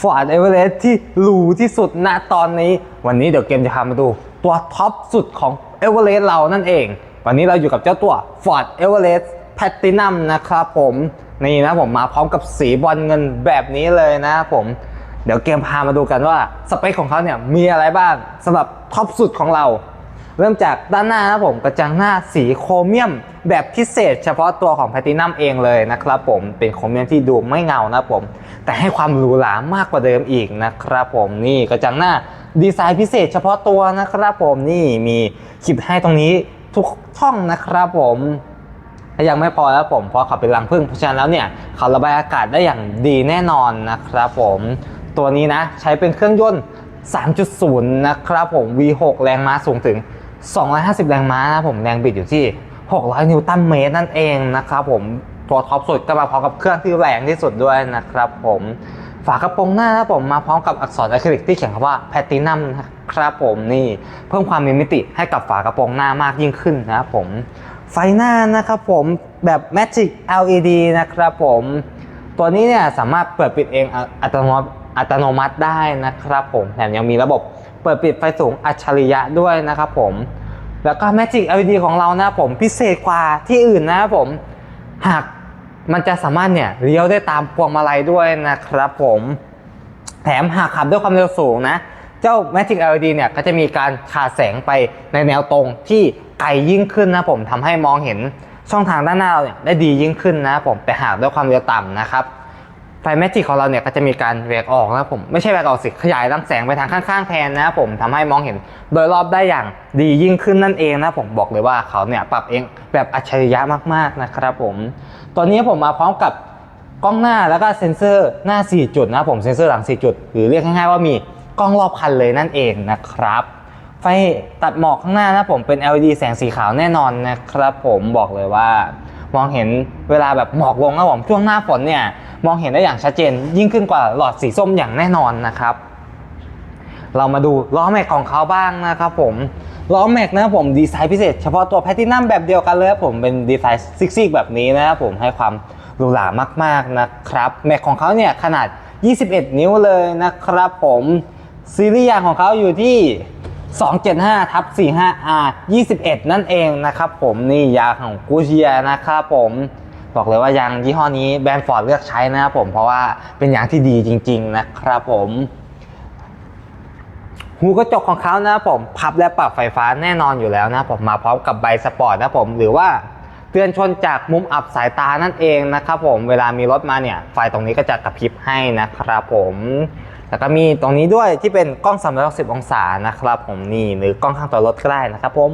ฟอร์ดเอเวอเรสต์ที่หรูที่สุดณตอนนี้ วันนี้เดี๋ยวเกมจะพามาดู ตัวท็อปสุดของเอเวอเรสต์เรานั่นเอง วันนี้เราอยู่กับเจ้าตัว Ford Everest Platinum นะครับผมนี่นะผมมาพร้อมกับสีบอลเงินแบบนี้เลยนะผมเดี๋ยวเกมพามาดูกันว่าสเปคของเขาเนี่ยมีอะไรบ้างสำหรับท็อปสุดของเรา เริ่มจากด้านหน้านะผมกระจังหน้าสีโครเมียม แบบพิเศษ เฉพาะตัวของแพลตินัมเองเลยนะครับผมเป็นโครเมียมที่ดูไม่เงานะครับผม แต่ให้ความหรูหรามากกว่าเดิมอีกนะครับผมนี่กระจังหน้าดีไซน์พิเศษ เฉพาะตัวนะครับผมนี่มีคลิปให้ตรงนี้ทุกช่องนะครับผมและยังไม่พอแล้วผมเพราะเขาเป็นรังผึ้งเพราะฉะนั้นแล้วเนี่ยเขาระบายอากาศได้อย่างดีแน่นอนนะครับผมตัวนี้นะใช้เป็นเครื่องยนต์ 3.0 นะครับผม V6 แรงม้าสูงถึง 250 แรงม้านะผมแรงบิดอยู่ที่ 600 นิวตันเมตรนั่นเองนะครับผมตัวท็อปสุดก็มาพร้อมกับเครื่องที่แรงที่สุดด้วยนะครับผมฝากระโปรงหน้านะผมมาพร้อมกับอักษรอะคริลิกที่เขียนคำว่าแพตินัมนะครับผมนี่เพิ่มความมีมิติให้กับฝากระโปรงหน้ามากยิ่งขึ้นนะครับผมไฟหน้านะครับผมแบบ Magic LED นะครับผมตัวนี้เนี่ยสามารถเปิดปิดเองอัตโนมัติได้นะครับผมแถมยังมีระบบ เปิดปิดไฟสูงอัจฉริยะด้วยนะครับผม แล้วก็ Magic LED ของเรานะผมพิเศษกว่าที่อื่นนะครับผมหากมันจะสามารถเนี่ยเลี้ยวได้ตามพวงมาลัยด้วยนะครับผมแถมหากขับด้วยความเร็วสูงนะ เจ้า Magic LED เนี่ยก็จะมีการฉาดแสงไปในแนวตรงที่ไกลยิ่งขึ้นนะผมทำให้มองเห็นช่องทางด้านหน้าเราเนี่ยได้ดียิ่งขึ้นนะผมแต่หากด้วยความเร็วต่ำนะครับ ไฟแมจิกของเราเนี่ยก็จะมีการแหวกออกนะผมไม่ใช่แหวกออกสิขยายรังแสงไปทางข้างๆแทนนะผมทำให้มองเห็นโดยรอบได้อย่างดียิ่งขึ้นนั่นเองนะผมบอกเลยว่าเขาเนี่ยปรับเองแบบอัจฉริยะมากๆนะครับผมตัวนี้ผมมาพร้อมกับกล้องหน้าแล้วก็เซ็นเซอร์หน้า 4 จุดนะผมเซ็นเซอร์หลัง 4 จุด หรือเรียกง่ายๆว่ามีกล้องรอบคันเลยนั่นเองนะครับไฟตัดหมอกข้างหน้านะผมเป็น LED แสงสีขาวแน่นอนนะครับผมบอกเลยว่ามองเห็นเวลาแบบหมอกลงนะผมช่วงหน้าฝนเนี่ย มองเห็นได้อย่างชัดเจน ยิ่งขึ้นกว่าหลอดสีส้มอย่างแน่นอนนะครับ เรามาดูล้อแม็กของเขาบ้างนะครับผมล้อแม็กนะครับผมดีไซน์พิเศษเฉพาะตัวแพทินัมแบบเดียวกันเลยครับผมเป็นดีไซน์ซิกๆแบบนี้นะครับผมให้ความหรูหรามากๆนะครับแม็กของเขาเนี่ยขนาด 21 นิ้วเลยนะครับผมซีรีส์ยางของเขาอยู่ที่ 275ทับ 45R 21 นั่นเองนะครับผมนี่ยางของกูเชียนะครับผม บอกเลยว่ายางยี่ห้อนี้แบรนด์ฟอร์ดเลือกใช้นะครับผมเพราะว่าเป็นยางที่ดีจริง ๆ นะครับผม หูกระจกของเขานะครับผมพับและปรับไฟฟ้าแน่นอนอยู่แล้วนะผมมาพร้อมกับใบสปอร์ตนะผมหรือว่าเตือนชนจากมุมอับสายตานั่นเองนะครับผมเวลามีรถมาเนี่ย ไฟตรงนี้ก็จะกระพริบให้นะครับผมแล้วก็มีตรงนี้ด้วยที่เป็นกล้อง 360 องศานะครับผมนี่หรือกล้องข้างตัวรถก็ได้นะครับผม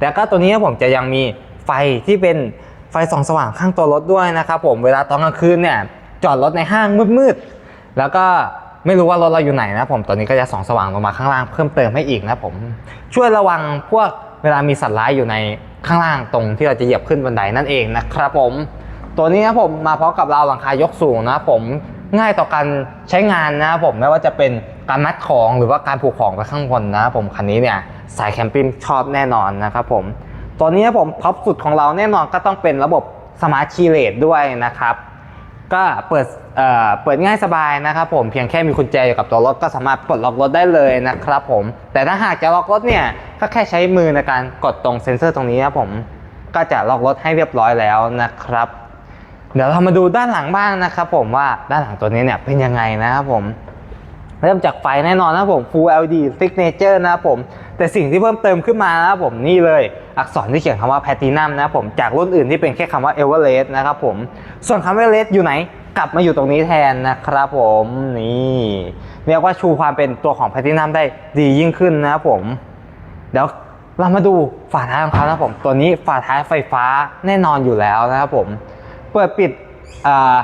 แล้วก็ตัวนี้ผมจะยังมีไฟที่เป็น ไฟส่องสว่างข้างตัวรถด้วยนะครับผมเวลาตอนกลางคืนเนี่ยจอดรถในห้างมืดๆแล้วก็ไม่รู้ว่ารถเราอยู่ไหนนะผมตัวนี้ก็จะส่องสว่างลงมาข้างล่างเพิ่มเติมให้อีกนะผมช่วยระวังพวกเวลามีสัตว์ร้ายอยู่ในข้างล่างตรงที่เราจะเหยียบขึ้นบันไดนั่นเองนะครับผมตัวนี้นะผมมาพร้อมกับราวหลังคายกสูงนะผมง่ายต่อการใช้งานนะผมไม่ว่าจะเป็นการมัดของหรือว่าการผูกของไปข้างบนนะผมคันนี้เนี่ยสายแคมปิ้งชอบแน่นอนนะครับผม ตัวนี้นะผมท็อปสุดของเราแน่นอนก็ต้องเป็นระบบสมาร์ทคีย์เลสด้วยนะครับ ก็เปิดเอ่อเปิดง่ายสบายนะครับผมเพียงแค่มีกุญแจอยู่กับตัวรถก็สามารถปลดล็อกรถได้เลยนะครับผม แต่ถ้าหากจะล็อกรถเนี่ยก็แค่ใช้มือในการกดตรงเซ็นเซอร์ตรงนี้นะครับผมก็จะล็อกรถให้เรียบร้อยแล้วนะครับ เดี๋ยวเรามาดูด้านหลังบ้างนะครับผมว่าด้านหลังตัวนี้เนี่ยเป็นยังไงนะครับผม เริ่มจากไฟแน่นอนนะครับผม Full LED Signature นะครับผม แต่สิ่งที่เพิ่มเติมขึ้นมานะครับผมนี่เลยอักษรที่เขียนคำว่า Platinum นะครับผมจากรุ่นอื่นที่เป็นแค่คำว่า Everest นะครับผม ส่วนคำว่า Everest อยู่ไหนกลับมาอยู่ตรงนี้แทนนะครับผมนี่เรียกว่าชูความเป็นตัวของ Platinum ได้ดียิ่งขึ้นนะครับผมเดี๋ยวเรามาดูฝาท้ายของเขานะครับผม ตัวนี้ฝาท้ายไฟฟ้าแน่นอนอยู่แล้วนะครับผม เปิดปิดอ่า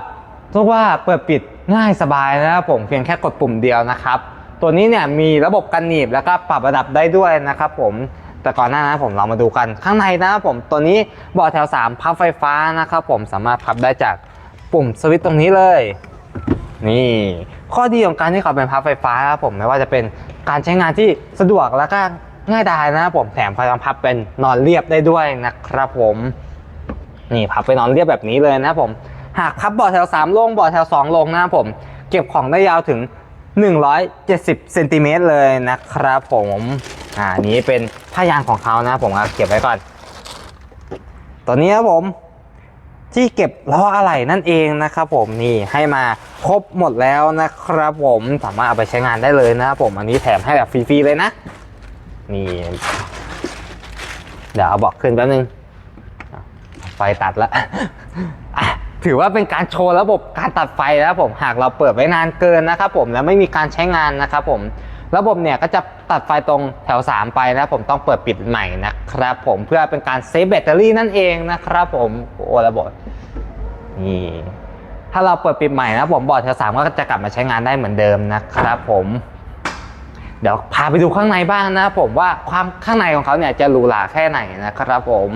เรียกว่าเปิดปิดง่ายสบายนะครับผมเพียงแค่กดปุ่มเดียวนะครับ ตัวนี้เนี่ยมีระบบกันหนีบแล้วก็ปรับระดับได้ด้วยนะครับผมแต่ก่อนหน้านั้นผมเรามาดูกันข้างในนะครับผมตัวนี้เบาะแถว 3 พับไฟฟ้านะครับผมสามารถพับได้จากปุ่มสวิตช์ตรงนี้เลย นี่ ข้อดีของการที่เขาเป็นพับไฟฟ้านะครับผมไม่ว่าจะเป็นการใช้งานที่สะดวกแล้วก็ง่ายดายนะครับผมแถมพยังพับเป็นนอนเรียบได้ด้วยนะครับผม นี่พับไปนอนเรียบแบบนี้เลยนะครับผม หากพับเบาะแถว 3 ลงเบาะแถว 2 ลงนะครับผม เก็บของได้ยาวถึง 170เซนติเมตรเลยนะครับผมอ่านี้เป็นผ้ายางของเขานะผมเอาเก็บไว้ก่อนตัวนี้ครับผมที่เก็บล้ออะไหล่นั่นเองนะครับผมนี่ให้มาครบหมดแล้วนะครับผมสามารถเอาไปใช้งานได้เลยนะครับผมอันนี้แถมให้แบบฟรีๆเลยนะนี่ เดี๋ยวเอาบอกขึ้นแป๊บนึงไฟตัดแล้วอะ ถือว่าเป็นการโชว์ระบบการตัดไฟนะครับผมหากเราเปิดไว้นานเกินนะครับผมแล้วไม่มีการใช้งานนะครับผมระบบเนี่ยก็จะตัดไฟตรงแถว 3 ไปนะผมต้องเปิดปิดใหม่นะครับผมเพื่อเป็นการเซฟแบตเตอรี่นั่นเองนะครับผมโอ้ระบบนี่ถ้าเราเปิดปิดใหม่นะผมบอร์ดแถวสามก็จะกลับมาใช้งานได้เหมือนเดิมนะครับผม เดี๋ยวพาไปดูข้างในบ้างนะผมว่าความข้างในของเขาเนี่ยจะหรูหราแค่ไหนนะครับผม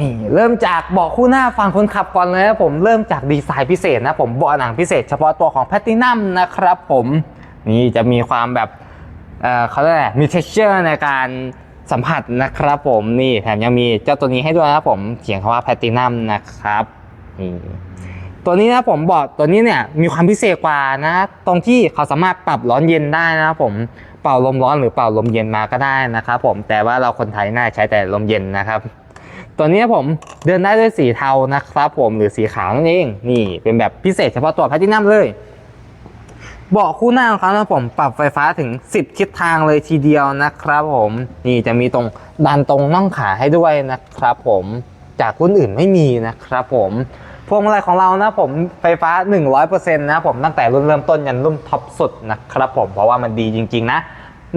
นี่เริ่มจากเบาะคู่หน้าฝั่งคนขับก่อนเลยนะผมเริ่มจากดีไซน์พิเศษนะผมเบาะหนังพิเศษเฉพาะตัวของแพตตินัมนะครับผมนี่จะมีความแบบเเขาเรียกมี texture ในการสัมผัสนะครับผมนี่แถมยังมีเจ้าตัวนี้ให้ด้วยนะผมเขียนคำว่าแพตตินัมนะครับนี่ตัวนี้นะผมบอกตัวนี้เนี่ยมีความพิเศษกว่านะ ตรงที่เขาสามารถปรับร้อนเย็นได้นะครับผมเป่าลมร้อนหรือเป่าลมเย็นมาก็ได้นะครับผมแต่ว่าเราคนไทยน่าใช้แต่ลมเย็นนะครับ ตัวนี้ผมเดินได้ด้วยสีเทานะครับผมหรือสีขาวนั่นเองนี่เป็นแบบพิเศษเฉพาะตัวแพทตินัมเลยเบาะคู่หน้าของเขานะผมปรับไฟฟ้าถึง 10 ทิศทางเลยทีเดียวนะครับผมนี่จะมีตรงดันตรงน่องขาให้ด้วยนะครับผมจากรุ่นอื่นไม่มีนะครับผมพวงมาลัยของเรานะผมไฟฟ้า 100%นะผมตั้งแต่รุ่นเริ่มต้นยันรุ่นท็อปสุดนะครับผมเพราะว่ามันดีจริง ๆ นะ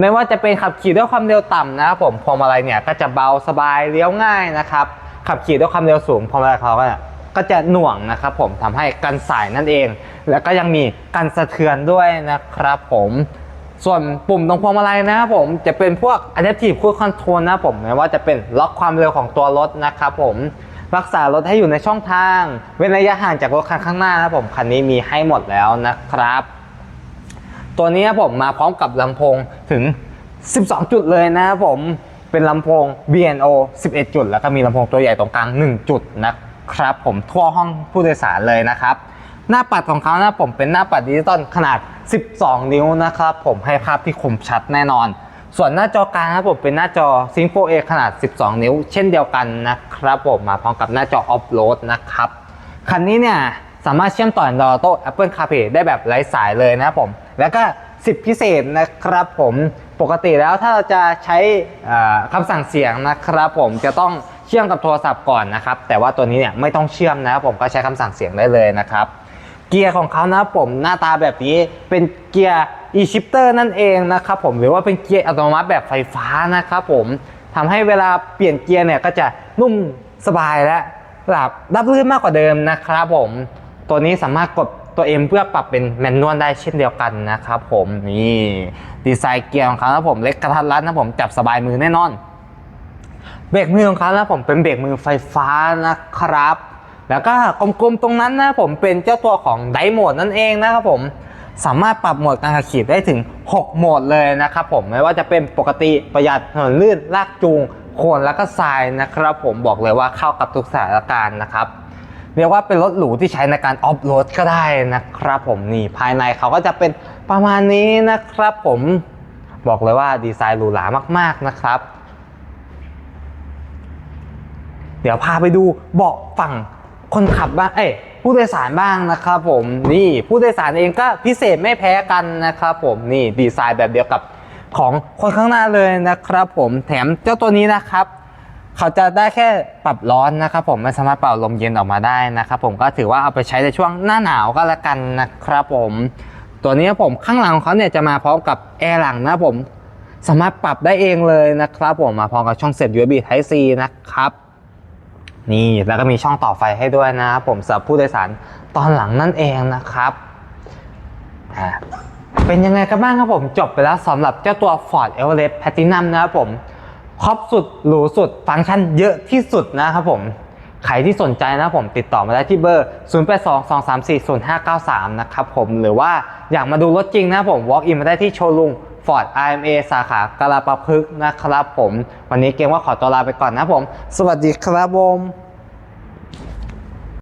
ไม่ว่าจะเป็นขับขี่ด้วยความเร็วต่ำนะครับผมพวงมาลัยเนี่ยก็จะเบาสบายเลี้ยวง่ายนะครับขับขี่ด้วยความเร็วสูงพวงมาลัยเขาก็ก็จะหน่วงนะครับผมทำให้กันสายนั่นเอง แล้วก็ยังมีกันสะเทือนด้วยนะครับผมส่วนปุ่มตรงพวงมาลัยนะครับผมจะเป็นพวก adaptive cruise control นะครับผมไม่ว่าจะเป็นล็อกความเร็วของตัวรถนะครับผมรักษารถให้อยู่ในช่องทาง เว้นระยะห่างจากรถคันข้างหน้านะครับผมคันนี้มีให้หมดแล้วนะครับ ตัวนี้ผมมาพร้อมกับลำโพงถึง 12 จุดเลยนะครับผมเป็นลำโพง B&O 11 จุด แล้วก็มีลำโพงตัวใหญ่ตรงกลาง 1 จุดนะครับผมทั่วห้องผู้โดยสารเลยนะครับ หน้าปัดของเขานะผมเป็นหน้าปัดดิจิตอลขนาด 12 นิ้วนะครับผมให้ภาพที่คมชัดแน่นอน ส่วนหน้าจอกลางครับผมเป็นหน้าจอ s y n c 4 A ขนาด 12 นิ้ว เช่นเดียวกันนะครับผมมาพร้อมกับหน้าจอ Off Road นะครับคันนี้เนี่ย สามารถเชื่อมต่อ Android Auto Apple CarPlay ได้แบบไร้สายเลยนะครับผม แล้วก็สิทธิพิเศษนะครับผมปกติแล้วถ้าเราจะใช้คำสั่งเสียงนะครับผมจะต้องเชื่อมกับโทรศัพท์ก่อนนะครับ แต่ว่าตัวนี้เนี่ยไม่ต้องเชื่อมนะครับผมก็ใช้คำสั่งเสียงได้เลยนะครับเกียร์ของเขานะครับผมหน้าตาแบบนี้เป็นเกียร์ e-shifter นั่นเองนะครับผมหรือว่าเป็นเกียร์อัตโนมัติแบบไฟฟ้านะครับผมทำให้เวลาเปลี่ยนเกียร์เนี่ยก็จะนุ่มสบายและหลับรับลื่นมากกว่าเดิมนะครับผม ตัวนี้สามารถกดตัว M เพื่อปรับเป็นแมนนวลได้เช่นเดียวกันนะครับผมนี่ดีไซน์เกียร์ของเขานะผมเล็กกระทัดรัดนะผมจับสบายมือแน่นอน เบรกมือของเขานะผมเป็นเบรกมือไฟฟ้านะครับ แล้วก็กลมๆตรงนั้นนะผมเป็นเจ้าตัวของไดโหมดนั่นเองนะครับผมสามารถปรับโหมดการขับขี่ได้ถึง 6 โหมดเลยนะครับผมไม่ว่าจะเป็นปกติประหยัดถนนลื่นลากจูงโคนแล้วก็ทรายนะครับ ผมบอกเลยว่าเข้ากับทุกสถานการณ์นะครับ เรียกว่าเป็นรถหรูที่ใช้ในการออฟโรดก็ได้นะครับผมนี่ภายในเขาก็จะเป็นประมาณนี้นะครับผมบอกเลยว่าดีไซน์หรูหรามาก ๆนะครับ เดี๋ยวพาไปดูเบาะฝั่งคนขับบ้างเอ้ผู้โดยสารบ้างนะครับผมนี่ผู้โดยสารเองก็พิเศษไม่แพ้กันนะครับผมนี่ดีไซน์แบบเดียวกับของคนข้างหน้าเลยนะครับผมแถมเจ้าตัวนี้นะครับ เขาจะได้แค่ปรับร้อนนะครับผมไม่สามารถเป่าลมเย็นออกมาได้นะครับผมก็ถือว่าเอาไปใช้ในช่วงหน้าหนาวก็แล้วกันนะครับผมตัวนี้ผมข้างหลังของเขาเนี่ยจะมาพร้อมกับแอร์หลังนะผมสามารถปรับได้เองเลยนะครับผมมาพร้อมกับช่องเสียบ USB Type C นะครับ นี่แล้วก็มีช่องต่อไฟให้ด้วยนะครับผมสำหรับผู้โดยสารตอนหลังนั่นเองนะครับเป็นยังไงกันบ้างครับผมจบไปแล้วสำหรับเจ้าตัว Ford Everest Platinum นะครับผม ครอบสุดหรูสุด ฟังก์ชันเยอะที่สุดนะครับผม ใครที่สนใจนะผมติดต่อมาได้ที่เบอร์ 0822340593 นะครับผมหรือว่าอยากมาดูรถจริงนะผม walk in มาได้ที่โชว์รูม Ford IMA สาขากาลาปะพฤกษ์นะครับผม วันนี้เกมว่าขอตัวลาไปก่อนนะผม สวัสดีครับผม